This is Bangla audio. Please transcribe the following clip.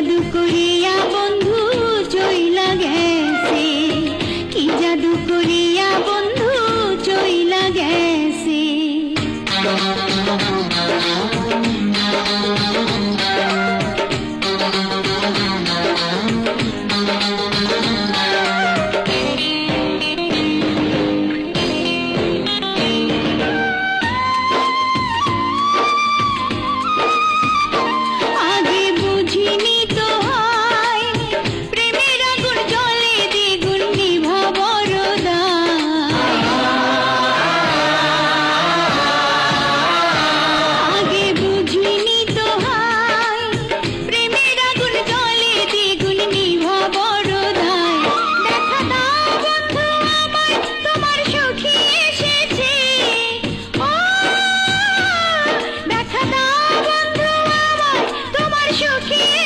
জাদু করিয়া বন্ধু চইলা গেছে। কি জাদু করিয়া বন্ধু চইলা গেছে। সুখী